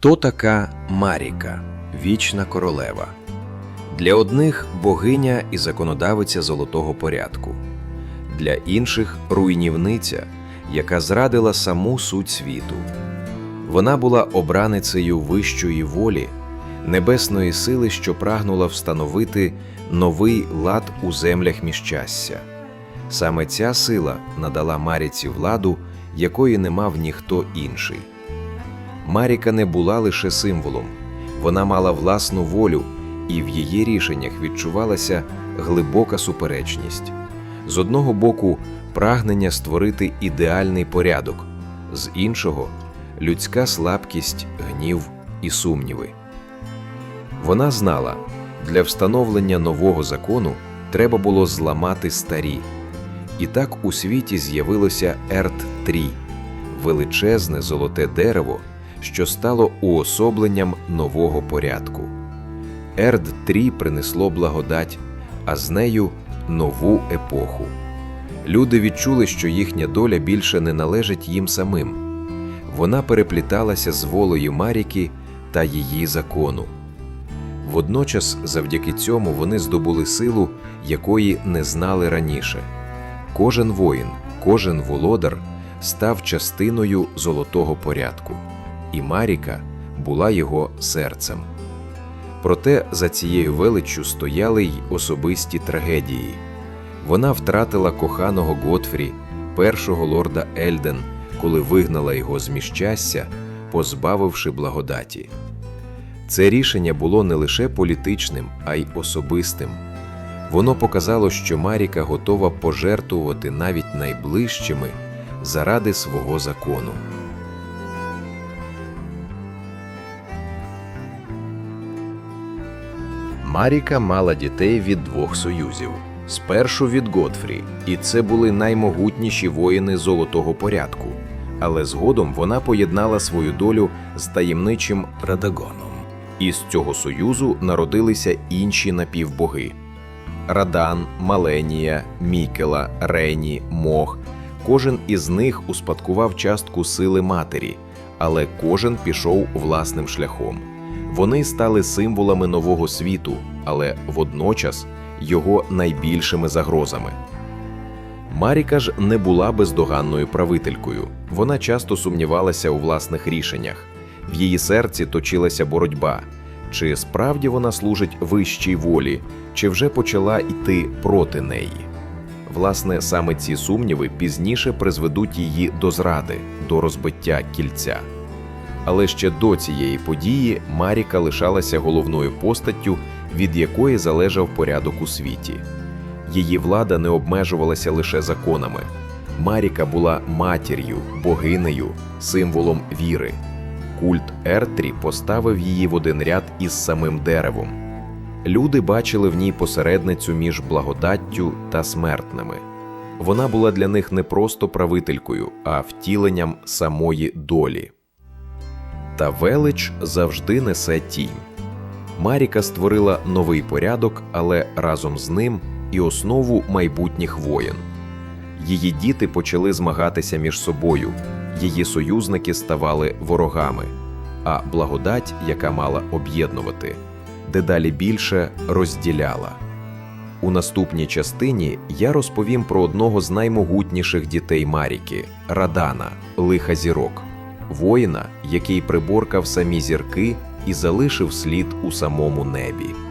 Хто така Маріка, вічна королева? Для одних богиня і законодавиця золотого порядку, для інших руйнівниця, яка зрадила саму суть світу. Вона була обраницею вищої волі, небесної сили, що прагнула встановити новий лад у землях міщастя. Саме ця сила надала Маріці владу, якої не мав ніхто інший. Маріка не була лише символом, вона мала власну волю, і в її рішеннях відчувалася глибока суперечність. З одного боку, прагнення створити ідеальний порядок, з іншого людська слабкість, гнів і сумніви. Вона знала, для встановлення нового закону треба було зламати старі. І так у світі з'явилося Ерт-3 – величезне золоте дерево, що стало уособленням нового порядку. Ерд-3 принесло благодать, а з нею нову епоху. Люди відчули, що їхня доля більше не належить їм самим. Вона перепліталася з волею Маріки та її закону. Водночас, завдяки цьому, вони здобули силу, якої не знали раніше. Кожен воїн, кожен володар став частиною золотого порядку, і Маріка була його серцем. Проте за цією величчю стояли й особисті трагедії. Вона втратила коханого Готфрі, першого лорда Ельден, коли вигнала його з міщастя, позбавивши благодаті. Це рішення було не лише політичним, а й особистим. Воно показало, що Маріка готова пожертвувати навіть найближчими заради свого закону. Маріка мала дітей від двох союзів. Спершу від Готфрі, і це були наймогутніші воїни золотого порядку. Але згодом вона поєднала свою долю з таємничим Радагоном. Із цього союзу народилися інші напівбоги: Радан, Маленія, Мікела, Рені, Мох. Кожен із них успадкував частку сили матері, але кожен пішов власним шляхом. Вони стали символами нового світу, але водночас його найбільшими загрозами. Маріка ж не була бездоганною правителькою. Вона часто сумнівалася у власних рішеннях. В її серці точилася боротьба. Чи справді вона служить вищій волі, чи вже почала йти проти неї? Власне, саме ці сумніви пізніше призведуть її до зради, до розбиття кільця. Але ще до цієї події Маріка лишалася головною постаттю, від якої залежав порядок у світі. Її влада не обмежувалася лише законами. Маріка була матір'ю, богинею, символом віри. Культ Ертрі поставив її в один ряд із самим деревом. Люди бачили в ній посередницю між благодаттю та смертними. Вона була для них не просто правителькою, а втіленням самої долі. Та велич завжди несе тінь. Маріка створила новий порядок, але разом з ним і основу майбутніх воєн. Її діти почали змагатися між собою, її союзники ставали ворогами, а благодать, яка мала об'єднувати, дедалі більше розділяла. У наступній частині я розповім про одного з наймогутніших дітей Маріки Радана, лиха зірок, воїна, який приборкав самі зірки і залишив слід у самому небі.